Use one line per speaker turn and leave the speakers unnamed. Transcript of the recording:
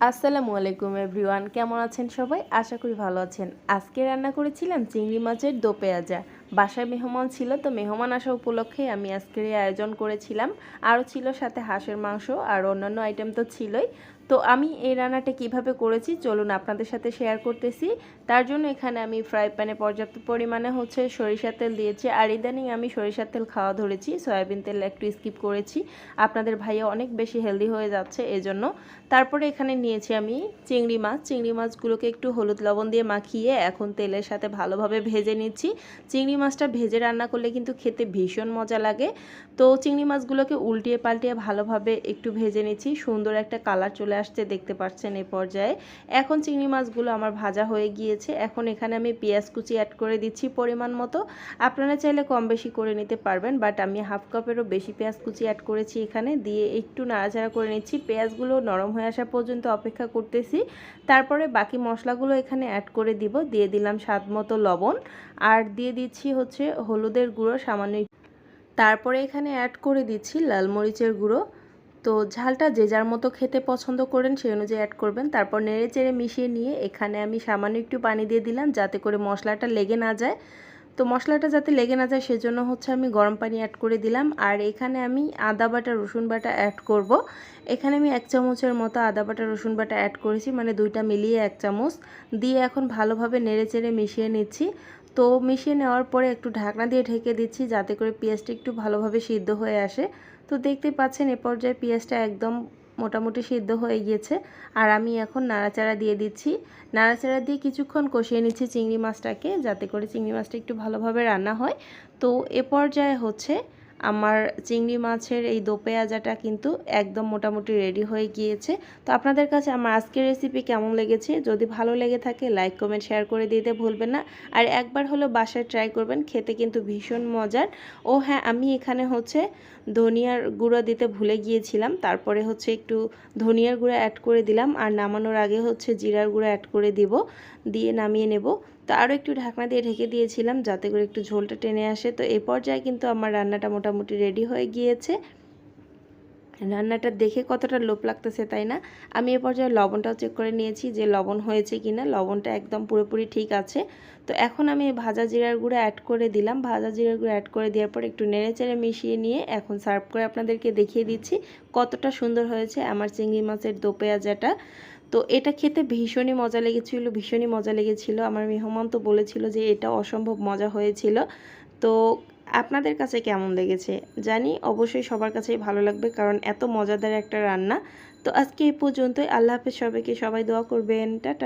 আসসালামু আলাইকুম এভরিওয়ান, কেমন আছেন সবাই? আশা করি ভালো আছেন। আজকে রান্না করেছিলাম চিংড়ি মাছের দো পেঁয়াজা। বাসায় মেহমান ছিল, তো মেহমান আসা উপলক্ষে আমি আজকের এই আয়োজন করেছিলাম। আরও ছিল সাথে হাঁসের মাংস আর অন্যান্য আইটেম তো ছিলই। তো আমি এই রান্নাটা কীভাবে করেছি চলুন আপনাদের সাথে শেয়ার করতেছি। তার জন্য এখানে আমি ফ্রাই প্যানে পর্যাপ্ত পরিমাণে হচ্ছে সরিষার তেল দিয়েছি। আর ইদানিং আমি সরিষার তেল খাওয়া ধরেছি, সয়াবিন তেল একটু স্কিপ করেছি। আপনাদের ভাইয়া অনেক বেশি হেলদি হয়ে যাচ্ছে এজন্য। তারপরে এখানে নিয়েছি আমি চিংড়ি মাছ। চিংড়ি মাছগুলোকে একটু হলুদ লবণ দিয়ে মাখিয়ে এখন তেলের সাথে ভালোভাবে ভেজে নিচ্ছি। চিংড়ি মাছটা ভেজে রান্না করলে কিন্তু খেতে ভীষণ মজা লাগে। তো চিংড়ি মাছগুলোকে উল্টিয়ে পাল্টিয়ে ভালোভাবে একটু ভেজে নিচ্ছি। সুন্দর একটা কালার চলে আসছে, দেখতে পাচ্ছেন এই পর্যায়ে। এখন চিংড়ি মাছগুলো আমার ভাজা হয়ে গিয়েছে। এখন এখানে আমি পেঁয়াজ কুচি অ্যাড করে দিচ্ছি পরিমাণ মতো। আপনারা চাইলে কম বেশি করে নিতে পারবেন বাট আমি হাফ কাপেরও বেশি পেঁয়াজ কুচি অ্যাড করেছি এখানে। দিয়ে একটু নাড়াচাড়া করে নিচ্ছি। পেঁয়াজগুলো নরম হয়ে আসা পর্যন্ত অপেক্ষা করতেছি। তারপরে বাকি মশলাগুলো এখানে অ্যাড করে দিব। দিয়ে দিলাম স্বাদ মতো লবণ। আর দিয়ে দিচ্ছি হচ্ছে হলুদের গুঁড়ো, সামান্য তারপরে এখানে অ্যাড করে দিচ্ছি লাল মরিচের গুঁড়ো। তো ঝালটা যে যার মতো খেতে পছন্দ করেন সেই অনুযায়ী অ্যাড করবেন। তারপর নেড়ে চেড়ে মিশিয়ে নিয়ে এখানে আমি সামান্য একটু পানি দিয়ে দিলাম যাতে করে মশলাটা লেগে না যায়। তো মশলাটা যাতে লেগে না যায় সেজন্য হচ্ছে আমি গরম পানি অ্যাড করে দিলাম। আর এখানে আমি আদা বাটা, রসুন বাটা অ্যাড করব। এখানে আমি এক চামচের মতো আদা বাটা, রসুন বাটা অ্যাড করেছি মানে দুইটা মিলিয়ে এক চামচ। দিয়ে এখন ভালোভাবে নেড়ে চেড়ে মিশিয়ে নিচ্ছি। তো মিশিয়ে নেওয়ার পরে একটু ঢাকনা দিয়ে ঢেকে দিচ্ছি, যাতে করে পেঁয়াজটা একটু ভালোভাবে সিদ্ধ হয়ে আসে। তো দেখতে পাচ্ছেন এ পর্যায়ে পেঁয়াজটা একদম মোটামুটি সিদ্ধ হয়ে গিয়েছে। আর আমি এখন নাড়াচাড়া দিয়ে দিচ্ছি। নাড়াচাড়া দিয়ে কিছুক্ষণ কষিয়ে নিচ্ছি চিংড়ি মাছটাকে, যাতে করে চিংড়ি মাছটা একটু ভালোভাবে রান্না হয়। তো এ পর্যায়ে হচ্ছে আমার চিংড়ি মাছের এই দো পেঁয়াজাটা কিন্তু একদম মোটামুটি রেডি হয়ে গিয়েছে। তো আপনাদের কাছে আমার আজকের রেসিপি কেমন লেগেছে? যদি ভালো লেগে থাকে লাইক কমেন্ট শেয়ার করে দিতে ভুলবেন না। আর একবার হলো বাসায় ট্রাই করবেন, খেতে কিন্তু ভীষণ মজার। ও হ্যাঁ আমি এখানে হচ্ছে ধনিয়ার গুঁড়ো দিতে ভুলে গিয়েছিলাম। তারপরে হচ্ছে একটু ধনিয়ার গুঁড়ো অ্যাড করে দিলাম। আর নামানোর আগে হচ্ছে জিরার গুঁড়ো অ্যাড করে দিব। দিয়ে নামিয়ে নেব। তো আরও একটু ঢাকনা দিয়ে ঢেকে দিয়েছিলাম, যাতে করে একটু ঝোলটা টেনে আসে। তো এ পর্যায়ে কিন্তু আমার রান্নাটা মোটামুটি রেডি হয়ে গিয়েছে। রান্নাটা দেখে কতটা লোভ লাগতেছে, তাই না? আমি এ পর্যায়ে লবণটাও চেক করে নিয়েছি যে লবণ হয়েছে কি না লবণটা একদম পুরোপুরি ঠিক আছে। তো এখন আমি ভাজা জিরার গুঁড়ো অ্যাড করে দিলাম। ভাজা জিরার গুঁড়ো অ্যাড করে দেওয়ার পর একটু নেড়ে চেড়ে মিশিয়ে নিয়ে এখন সার্ভ করে আপনাদেরকে দেখিয়ে দিচ্ছি কতটা সুন্দর হয়েছে আমার চিংড়ি মাছের দো পেঁয়াজাটা তো এটা খেতে ভীষণই মজা লেগেছিল, ভীষণই মজা লেগেছিল। আমার মেহমান তো বলেছিল যে এটা অসম্ভব মজা হয়েছিল। তো আপনাদের কাছে কেমন লেগেছে? জানি অবশ্যই সবার কাছেই ভালো লাগবে কারণ এত মজাদার একটা রান্না। তো আজকে এই পর্যন্তই। আল্লাহ হাফেজ সবাইকে সবাই দোয়া করবেন। টাটা।